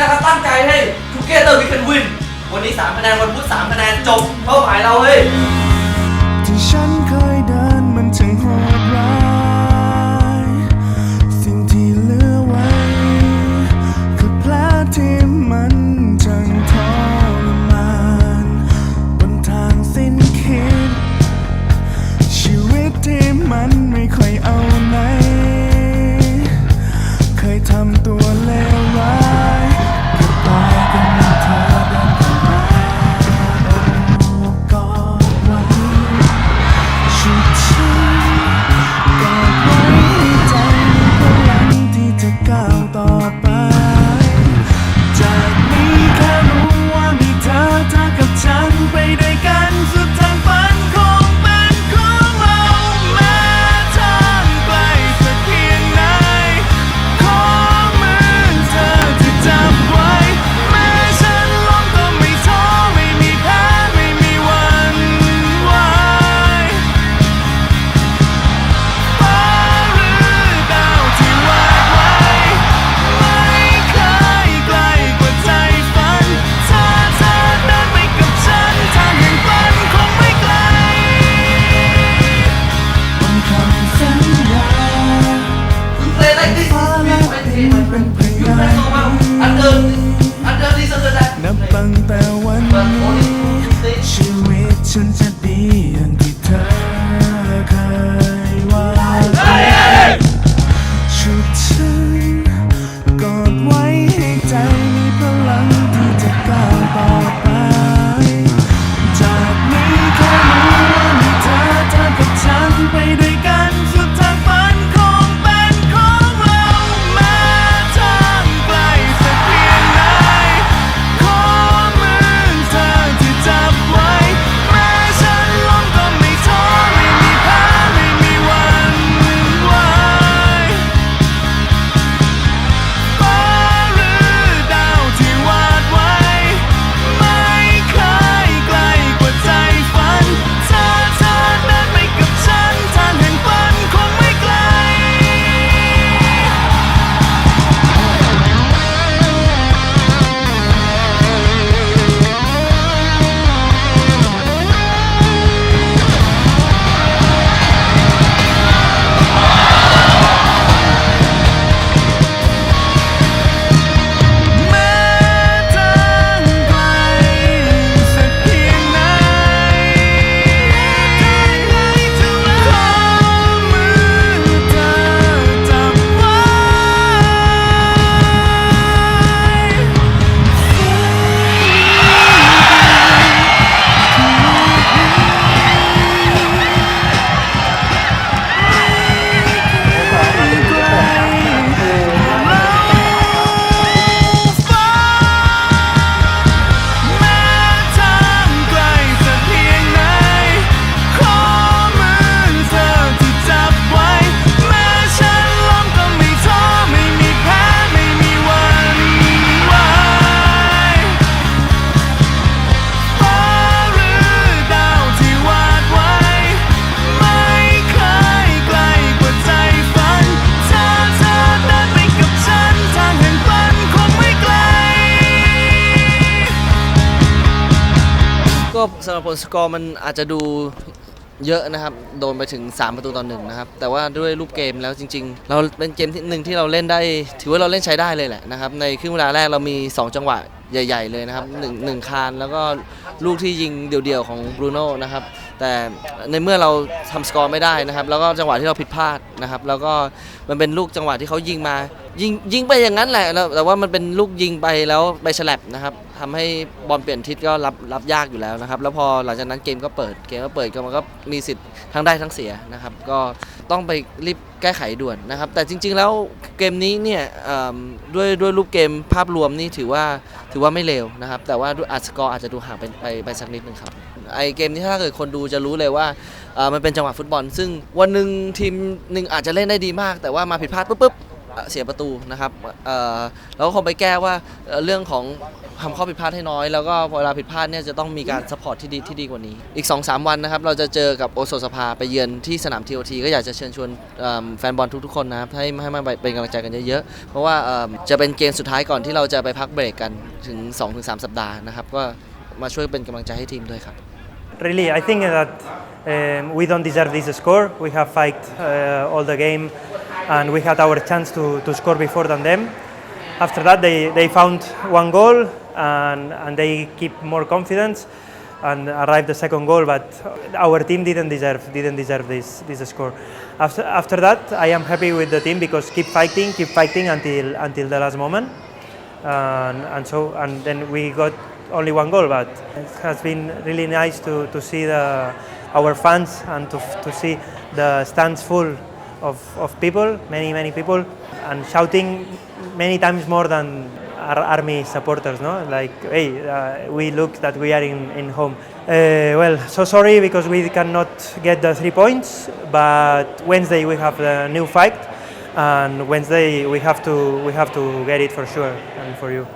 ตั้งใจให้ทุกเกตอร์มีคนวิน วันนี้3คะแนนวันพุธ3คะแนนจบเป้าหมายเราเฮ้ย สำหรับผลสกอร์มันอาจจะดูเยอะนะครับ โดนไปถึง 3 ประตูต่อหนึ่งนะครับ แต่ว่าด้วยรูปเกมแล้วจริง ๆ เราเป็นเกมที่หนึ่งที่เราเล่นได้ ถือว่าเราเล่นใช้ได้เลยแหละนะครับ ในครึ่งเวลาแรกเรามี 2 จังหวะ ใหญ่ ๆ เลยนะครับหนึ่งหนึ่งคานแล้วก็ลูกที่ยิงเดี่ยวๆของบรูโน่นะครับแต่ในเมื่อเราทำสกอร์ไม่ได้นะครับ แล้วก็จังหวะที่เราผิดพลาดนะครับ แล้วก็มันเป็นลูกจังหวะที่เขายิงมา ยิงยิงไปอย่างนั้นแหละแล้วแต่ว่ามันเป็นลูกยิงไปแล้วไปฉลับนะครับทำให้บอลเปลี่ยนทิศก็รับรับยากอยู่แล้วนะครับ แล้วพอหลังจากนั้นเกมก็เปิดเกมก็เปิดก็มันก็มีสิทธิ์ทั้งได้ทั้งเสียนะครับ ก็ต้องไปรีบ แก้ไขด่วนนะครับ แต่จริง ๆ แล้วเกมนี้เนี่ยด้วยด้วยรูปเกมภาพรวมนี่ถือว่าถือว่าไม่เลวนะครับ แต่ว่าด้วยอัดสกอร์อาจจะดูห่างไปไปไปสักนิดนึงครับไอเกมนี้ถ้าเกิดคนดูจะรู้เลยว่ามันเป็นจังหวะฟุตบอล ซึ่งวันหนึ่งทีมหนึ่งอาจจะเล่นได้ดีมาก แต่ว่ามาผิดพลาดปุ๊บ เสียประตูนะครับเอ่อแล้วก็คงไปแก้ว่าเรื่องของทำข้อผิดพลาดให้น้อย แล้วก็เวลาผิดพลาดเนี่ยจะต้องมีการสปอร์ตที่ดีที่ดีกว่านี้ อีก 2-3 วันนะครับ เราจะเจอกับโอโซสภาไปเยือนที่สนาม TOT ก็อยากจะเชิญชวนแฟนบอลทุกๆคนนะครับ ให้ให้มาเป็นกำลังใจกันเยอะๆ เพราะว่าจะเป็นเกมสุดท้ายก่อนที่เราจะไปพักเบรกกันถึง 2-3 สัปดาห์นะครับ ก็มาช่วยเป็นกำลังใจให้ทีมด้วยครับ Really, I think that um, we don't deserve this score. We have fight uh, all the game, and we had our chance to, to score before than them. After that, they, they found one goal, and, and they keep more confidence and arrived the second goal. But our team didn't deserve didn't deserve this this score. After after that, I am happy with the team because keep fighting, keep fighting until until the last moment and, and so and then we got only one goal but it has been really nice to, to see the, our fans and to, to see the stands full of, of people many many people and shouting many times more than our army supporters no like hey uh, we look that we are in, in home uh, well so sorry because we cannot get the three points but wednesday we have the new fight and Wednesday we have to we have to get it for sure and for you.